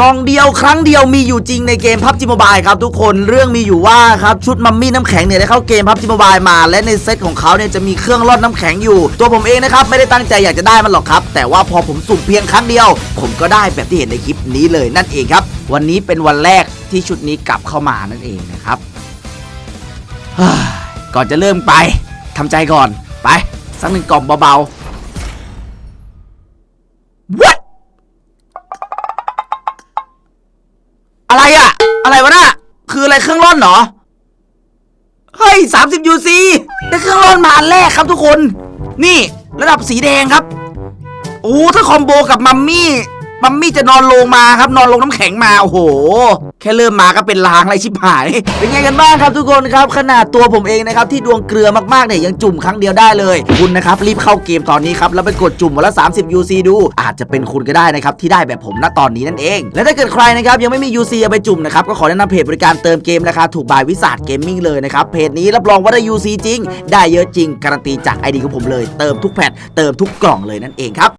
กล่องเดียวครั้งเดียวมีอยู่จริงในเกมพับจิมบายครับทุกคนเรื่องมีอยู่ว่าครับชุดมัมมี่น้ำแข็งเนี่ยได้เข้าเกมพับจิมบายมา และในเซตของเขาเนี่ยจะมีเครื่องร่อนน้ำแข็งอยู่ ตัวผมเองนะครับไม่ได้ตั้งใจอยากจะได้มันหรอกครับ แต่ว่าพอผมสุ่มเพียงครั้งเดียว ผมก็ได้แบบที่เห็นในคลิปนี้เลยนั่นเองครับ วันนี้เป็นวันแรกที่ชุดนี้กลับเข้ามานั่นเองนะครับเฮ้ยก่อนจะเริ่มไปทำใจก่อนไปสักหนึ่งกล่องเบาๆ อะไรอะอะไรวะน่ะคืออะไรเครื่องร่อนเหรอเฮ้ยสามสิบยูซีได้เครื่องร่อนมาอันแรกครับทุกคน นี่ระดับสีแดงครับโอ้ถ้าคอมโบกับมัมมี่ มัมมี่จะนอนลงมาครับ นอนลงน้ำแข็งมาโอ้โห แค่เริ่มมาก็เป็นลางอะไรชิบหาย เป็นไงกันบ้างครับทุกคนครับ ขนาดตัวผมเองนะครับที่ดวงเกลือมากๆเนี่ยยังจุ่มครั้งเดียวได้เลย คุณนะครับรีบเข้าเกมตอนนี้ครับแล้วไปกดจุ่มวันละ 30 UC ดู อาจจะเป็นคุณก็ได้นะครับที่ได้แบบผมณตอนนี้นั่นเอง และถ้าเกิดใครนะครับยังไม่มี UC เอาไปจุ่มนะครับก็ขอแนะนำเพจบริการเติมเกมราคาถูกบายวิสาทเกมมิ่งเลยนะครับเพจนี้รับรองว่าได้ UC จริง ได้เยอะจริงการันตีจากไอดีของผมเลย เติมทุกแพทเติมทุกกล่องเลยนั่นเองครับ